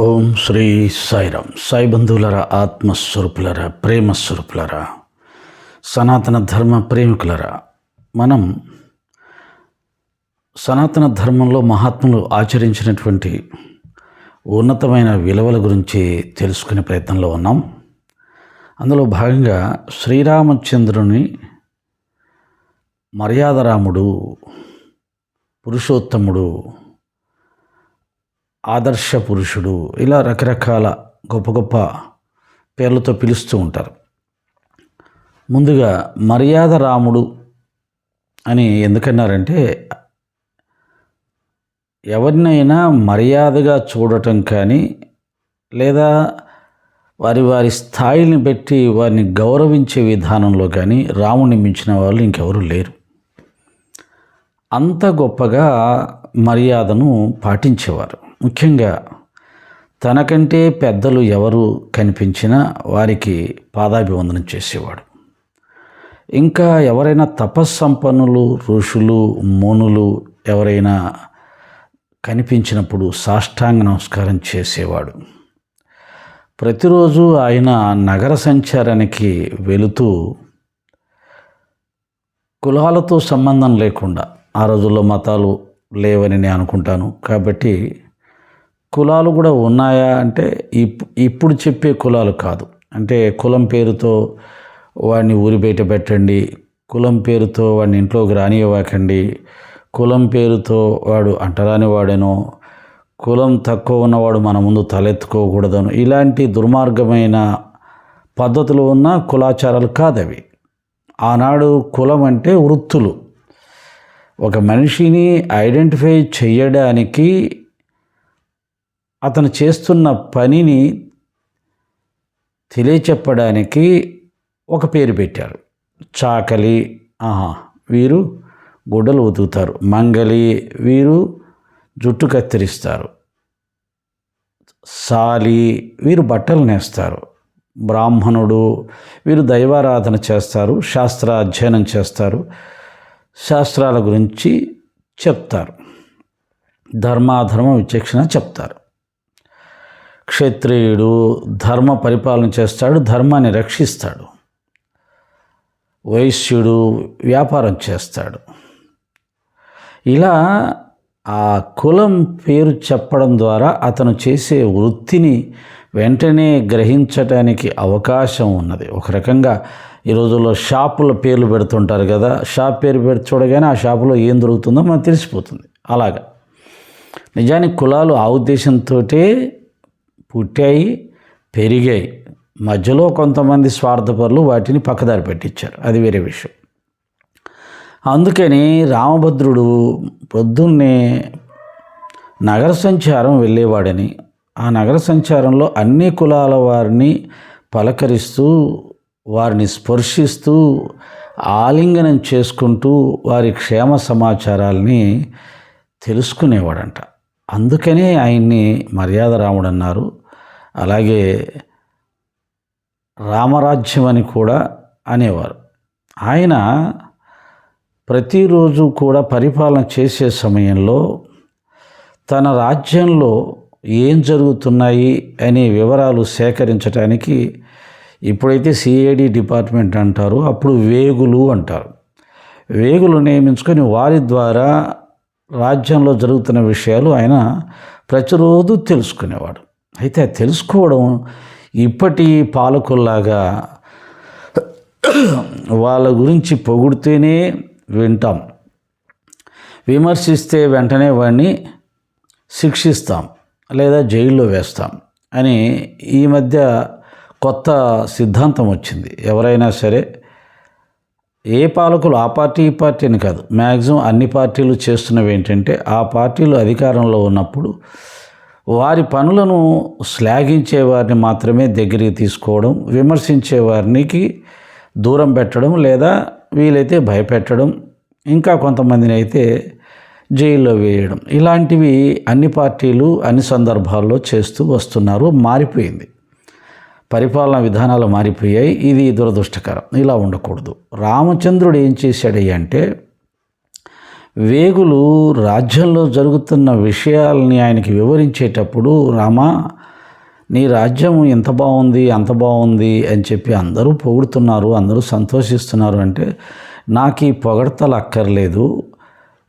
ఓం శ్రీ సాయిరామ్ సాయి బంధువులరా ఆత్మస్వరూపులరా ప్రేమస్వరూపులరా సనాతన ధర్మ ప్రేమికులరా మనం సనాతన ధర్మంలో మహాత్ములు ఆచరించినటువంటి ఉన్నతమైన విలువల గురించి తెలుసుకునే ప్రయత్నంలో ఉన్నాం. అందులో భాగంగా శ్రీరామచంద్రుని మర్యాదరాముడు పురుషోత్తముడు ఆదర్శ పురుషుడు. ఇలా రకరకాల గొప్ప గొప్ప పేర్లతో పిలుస్తూ ఉంటారు. ముందుగా మర్యాద రాముడు అని ఎందుకన్నారంటే ఎవరినైనా మర్యాదగా చూడటం కానీ లేదా వారి వారి స్థాయిని బట్టి వారిని గౌరవించే విధానంలో కానీ రాముడిని మించిన వాళ్ళు ఇంకెవరూ లేరు. అంత గొప్పగా మర్యాదను పాటించేవారు. ముఖ్యంగా తనకంటే పెద్దలు ఎవరు కనిపించినా వారికి పాదాభివందనం చేసేవాడు. ఇంకా ఎవరైనా తపస్సంపన్నులు ఋషులు మోనులు ఎవరైనా కనిపించినప్పుడు సాష్టాంగ నమస్కారం చేసేవాడు. ప్రతిరోజు ఆయన నగర సంచారానికి వెళుతూ కులాలతో సంబంధం లేకుండా ఆ రోజుల్లో మతాలు లేవని నేను అనుకుంటాను. కాబట్టి కులాలు కూడా ఉన్నాయా అంటే ఇప్ ఇప్పుడు చెప్పే కులాలు కాదు. అంటే కులం పేరుతో వాడిని ఊరి బయట పెట్టండి కులం పేరుతో వాడిని ఇంట్లోకి రానివ్వకండి కులం పేరుతో వాడు అంటరాని వాడేనో కులం తక్కువ ఉన్నవాడు మన ముందు తలెత్తుకోకూడదను ఇలాంటి దుర్మార్గమైన పద్ధతులు ఉన్న కులాచారాలు కాదవి. ఆనాడు కులం అంటే వృత్తులు. ఒక మనిషిని ఐడెంటిఫై చేయడానికి అతను చేస్తున్న పనిని తెలియచెప్పడానికి ఒక పేరు పెట్టారు. చాకలి ఆహా వీరు గుడ్డలు ఉతుకుతారు. మంగలి వీరు జుట్టు కత్తిరిస్తారు. సాలి వీరు బట్టలు నేస్తారు. బ్రాహ్మణుడు వీరు దైవారాధన చేస్తారు శాస్త్ర అధ్యయనం చేస్తారు శాస్త్రాల గురించి చెప్తారు. ధర్మాధర్మ విచక్షణ చెప్తారు. క్షత్రియుడు ధర్మ పరిపాలన చేస్తాడు ధర్మాన్ని రక్షిస్తాడు. వైశ్యుడు వ్యాపారం చేస్తాడు. ఇలా ఆ కులం పేరు చెప్పడం ద్వారా అతను చేసే వృత్తిని వెంటనే గ్రహించటానికి అవకాశం ఉన్నది. ఒక రకంగా ఈ రోజుల్లో షాపుల పేర్లు పెడుతుంటారు కదా షాప్ పేరు పెట్టి చూడగానే ఆ షాపులో ఏం దొరుకుతుందో మనకు తెలిసిపోతుంది. అలాగా. నిజానికి కులాలు ఆ ఉద్దేశంతో పుట్టాయి పెరిగాయి. మధ్యలో కొంతమంది స్వార్థపరులు వాటిని పక్కదారి పెట్టించారు. అది వేరే విషయం. అందుకని రామభద్రుడు పొద్దున్నే నగర సంచారం వెళ్ళేవాడని ఆ నగర సంచారంలో అన్ని కులాల వారిని పలకరిస్తూ వారిని స్పర్శిస్తూ ఆలింగనం చేసుకుంటూ వారి క్షేమ సమాచారాల్ని తెలుసుకునేవాడంట. అందుకనే ఆయన్ని మర్యాద రాముడు అన్నారు. అలాగే రామరాజ్యం అని కూడా అనేవారు. ఆయన ప్రతిరోజు కూడా పరిపాలన చేసే సమయంలో తన రాజ్యంలో ఏం జరుగుతున్నాయి అనే వివరాలు సేకరించడానికి ఇప్పుడైతే సిఐడి డిపార్ట్మెంట్ అంటారు అప్పుడు వేగులు అంటారు. వేగులు నియమించుకొని వారి ద్వారా రాజ్యంలో జరుగుతున్న విషయాలు ఆయన ప్రతిరోజు తెలుసుకునేవాడు. అయితే తెలుసుకోవడం ఇప్పటి పాలకుల్లాగా వాళ్ళ గురించి పొగిడితేనే వింటాం. విమర్శిస్తే వెంటనే వాడిని శిక్షిస్తాం లేదా జైల్లో వేస్తాం అని ఈ మధ్య కొత్త సిద్ధాంతం వచ్చింది. ఎవరైనా సరే ఏ పాలకులు ఆ పార్టీ ఈ పార్టీ అని కాదు. మ్యాక్సిమం అన్ని పార్టీలు చేస్తున్నవి ఏంటంటే ఆ పార్టీలు అధికారంలో ఉన్నప్పుడు వారి పనులను శ్లాఘించే వారిని మాత్రమే దగ్గరికి తీసుకోవడం విమర్శించే వారికి దూరం పెట్టడం లేదా వీలైతే భయపెట్టడం ఇంకా కొంతమందిని అయితే జైల్లో వేయడం. ఇలాంటివి అన్ని పార్టీలు అన్ని సందర్భాల్లో చేస్తూ వస్తున్నారు. మారిపోయింది. పరిపాలనా విధానాలు మారిపోయాయి. ఇది దురదృష్టకరం. ఇలా ఉండకూడదు. రామచంద్రుడు ఏం చేశాడయ్య అంటే వేగులు రాజ్యంలో జరుగుతున్న విషయాల్ని ఆయనకి వివరించేటప్పుడు రామ నీ రాజ్యం ఎంత బాగుంది అంత బాగుంది అని చెప్పి అందరూ పొగుడుతున్నారు అందరూ సంతోషిస్తున్నారు అంటే నాకు ఈ పొగడతలు అక్కర్లేదు.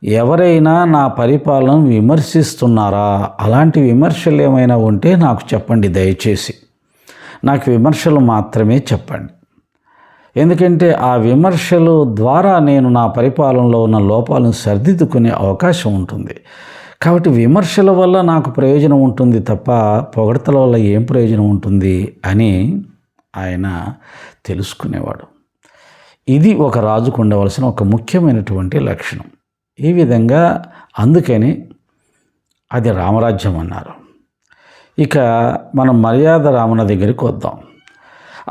ఎవరైనా నా పరిపాలన విమర్శిస్తున్నారా? అలాంటి విమర్శలు ఏమైనా ఉంటే నాకు చెప్పండి దయచేసి. నాకు విమర్శలు మాత్రమే చెప్పండి. ఎందుకంటే ఆ విమర్శలు ద్వారా నేను నా పరిపాలనలో ఉన్న లోపాలను సరిదిద్దుకునే అవకాశం ఉంటుంది. కాబట్టి విమర్శల వల్ల నాకు ప్రయోజనం ఉంటుంది తప్ప పొగడతల వల్ల ఏం ప్రయోజనం ఉంటుంది అని ఆయన తెలుసుకునేవాడు. ఇది ఒక రాజుకు ఉండవలసిన ఒక ముఖ్యమైనటువంటి లక్షణం. ఈ విధంగా అందుకని అది రామరాజ్యం అన్నారు. ఇక మనం మర్యాద రామున దగ్గరికి వద్దాం.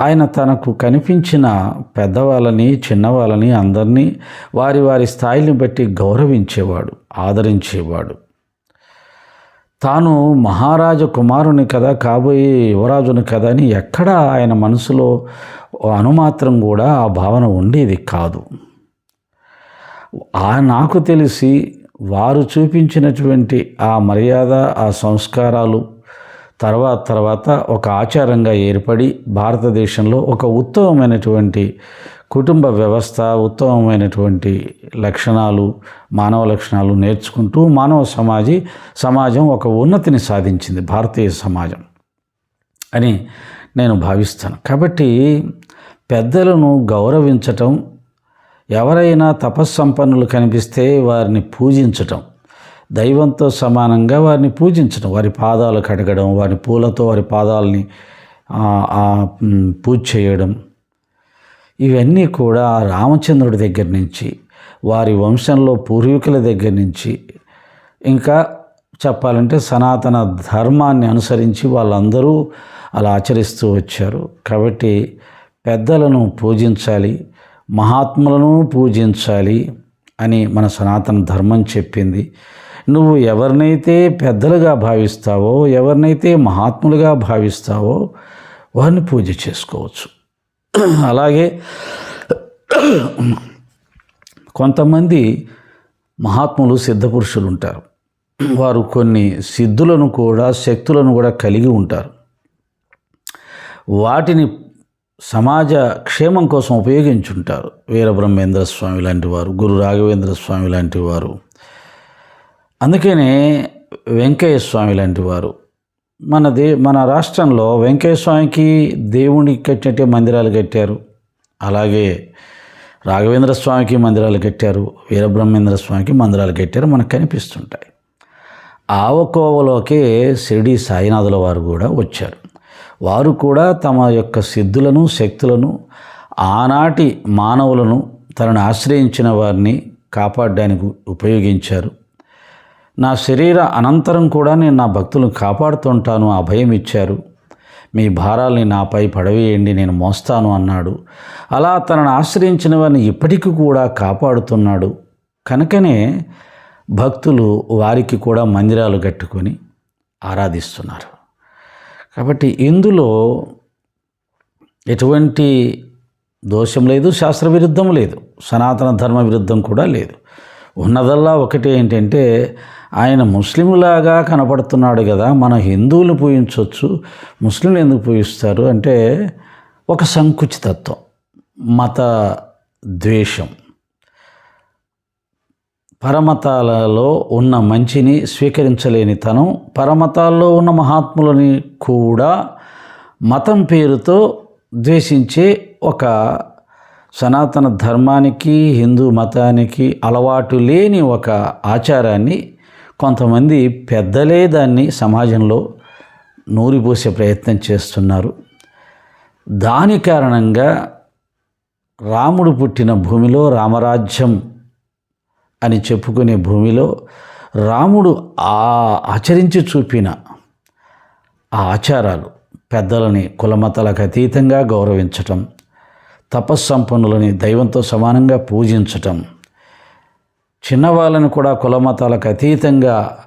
ఆయన తనకు కనిపించిన పెద్దవాళ్ళని చిన్నవాళ్ళని అందరినీ వారి వారి స్థాయిని బట్టి గౌరవించేవాడు ఆదరించేవాడు. తాను మహారాజ కుమారుని కదా కాబోయే యువరాజుని కదా అని ఎక్కడా ఆయన మనసులో అనుమాత్రం కూడా ఆ భావన ఉండేది కాదు. ఆ నాకు తెలిసి వారు చూపించినటువంటి ఆ మర్యాద ఆ సంస్కారాలు తర్వాత తర్వాత ఒక ఆచారంగా ఏర్పడి భారతదేశంలో ఒక ఉత్తమమైనటువంటి కుటుంబ వ్యవస్థ ఉత్తమమైనటువంటి లక్షణాలు మానవ లక్షణాలు నేర్చుకుంటూ మానవ సమాజి సమాజం ఒక ఉన్నతిని సాధించింది భారతీయ సమాజం అని నేను భావిస్తాను. కాబట్టి పెద్దలను గౌరవించటం ఎవరైనా తపస్సంపన్నులు కనిపిస్తే వారిని పూజించటం దైవంతో సమానంగా వారిని పూజించడం వారి పాదాలు కడగడం వారి పూలతో వారి పాదాలని పూజ చేయడం. ఇవన్నీ కూడా రామచంద్రుడి దగ్గర నుంచి వారి వంశంలో పూర్వీకుల దగ్గర నుంచి ఇంకా చెప్పాలంటే సనాతన ధర్మాన్ని అనుసరించి వాళ్ళందరూ అలా ఆచరిస్తూ వచ్చారు. కాబట్టి పెద్దలను పూజించాలి మహాత్ములను పూజించాలి అని మన సనాతన ధర్మం చెప్పింది. నువ్వు ఎవరినైతే పెద్దలుగా భావిస్తావో ఎవరినైతే మహాత్ములుగా భావిస్తావో వారిని పూజ చేసుకోవచ్చు. అలాగే కొంతమంది మహాత్ములు సిద్ధపురుషులు ఉంటారు వారు కొన్ని సిద్ధులను కూడా శక్తులను కూడా కలిగి ఉంటారు. వాటిని సమాజ క్షేమం కోసం ఉపయోగించుంటారు. వీరబ్రహ్మేంద్ర స్వామి లాంటి వారు గురు రాఘవేంద్ర స్వామి లాంటి వారు. అందుకనే వెంకయ్య స్వామి లాంటి వారు మన దే మన రాష్ట్రంలో వెంకయ్య స్వామికి దేవునికి కట్టినట్టే మందిరాలు కట్టారు. అలాగే రాఘవేంద్ర స్వామికి మందిరాలు కట్టారు. వీరబ్రహ్మేంద్ర స్వామికి మందిరాలు కట్టారు. మనకు కనిపిస్తుంటాయి. ఆవకోవలోకే షిరిడి సాయినాథుల వారు కూడా వచ్చారు. వారు కూడా తమ యొక్క సిద్ధులను శక్తులను ఆనాటి మానవులను తనను ఆశ్రయించిన వారిని కాపాడడానికి ఉపయోగించారు. నా శరీర అనంతరం కూడా నేను నా భక్తులను కాపాడుతుంటాను అభయం ఇచ్చారు. మీ భారాల్ని నాపై పడవేయండి నేను మోస్తాను అన్నాడు. అలా తనను ఆశ్రయించిన వారిని ఇప్పటికీ కూడా కాపాడుతున్నాడు. కనుకనే భక్తులు వారికి కూడా మందిరాలు కట్టుకొని ఆరాధిస్తున్నారు. కాబట్టి ఇందులో ఎటువంటి దోషం లేదు శాస్త్ర విరుద్ధం లేదు సనాతన ధర్మ విరుద్ధం కూడా లేదు. ఉన్నదల్లా ఒకటి ఏంటంటే ఆయన ముస్లింలాగా కనపడుతున్నాడు కదా మన హిందువులు పూజించవచ్చు ముస్లింలు ఎందుకు పూజిస్తారు అంటే ఒక సంకుచితత్వం మత ద్వేషం. పరమతాలలో ఉన్న మంచిని స్వీకరించలేని తనం పరమతాల్లో ఉన్న మహాత్ములని కూడా మతం పేరుతో ద్వేషించే ఒక సనాతన ధర్మానికి హిందూ మతానికి అలవాటు లేని ఒక ఆచారాన్ని కొంతమంది పెద్దలే దాన్ని సమాజంలో నూరిపోసే ప్రయత్నం చేస్తున్నారు. దాని కారణంగా రాముడు పుట్టిన భూమిలో రామరాజ్యం అని చెప్పుకునే భూమిలో రాముడు ఆ ఆచరించి చూపిన ఆ ఆచారాలు పెద్దలని కులమతాలకు అతీతంగా గౌరవించటం తపస్సంపన్నులని దైవంతో సమానంగా పూజించటం. చిన్నవాళ్ళని కూడా కులమతాలకు అతీతంగా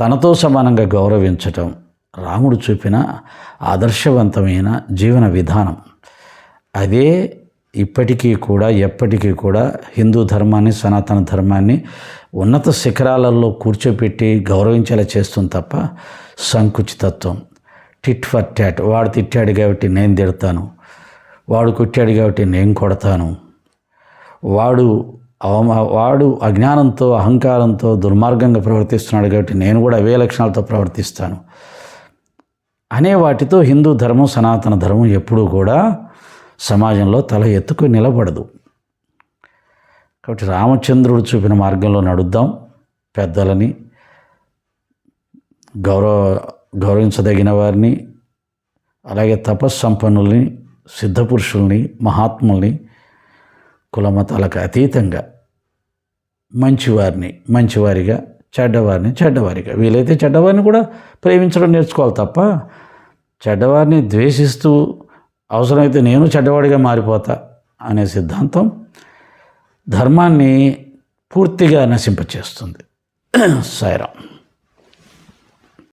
తనతో సమానంగా గౌరవించటం. రాముడు చూపిన ఆదర్శవంతమైన జీవన విధానం. అదే ఇప్పటికీ కూడా ఎప్పటికీ కూడా హిందూ ధర్మాన్ని సనాతన ధర్మాన్ని ఉన్నత శిఖరాలలో కూర్చోపెట్టి గౌరవించేలా చేస్తుంది తప్ప సంకుచితత్వం. టిట్ ఫర్ ట్యాట్ వాడు తిట్టాడు కాబట్టి నేను తిడతాను. వాడు కొట్టాడు కాబట్టి నేను కొడతాను. వాడు అవమా వాడు అజ్ఞానంతో అహంకారంతో దుర్మార్గంగా ప్రవర్తిస్తున్నాడు కాబట్టి నేను కూడా అవే లక్షణాలతో ప్రవర్తిస్తాను. అనే వాటితో హిందూ ధర్మం సనాతన ధర్మం ఎప్పుడూ కూడా సమాజంలో తల ఎత్తుకుని నిలబడదు. కాబట్టి రామచంద్రుడు చూపిన మార్గంలో నడుద్దాం పెద్దలని గౌరవ గౌరవించదగిన వారిని అలాగే తపస్సంపన్నుల్ని సిద్ధపురుషుల్ని మహాత్ముల్ని కులమతాలకు అతీతంగా మంచివారిని మంచివారిగా చెడ్డవారిని చెడ్డవారిగా. వీలైతే చెడ్డవారిని కూడా ప్రేమించడం నేర్చుకోవాలి తప్ప చెడ్డవారిని ద్వేషిస్తూ అవసరమైతే నేను చెడ్డవాడిగా మారిపోతా అనే సిద్ధాంతం ధర్మాన్ని పూర్తిగా నశింపచేస్తుంది. సాయిరాం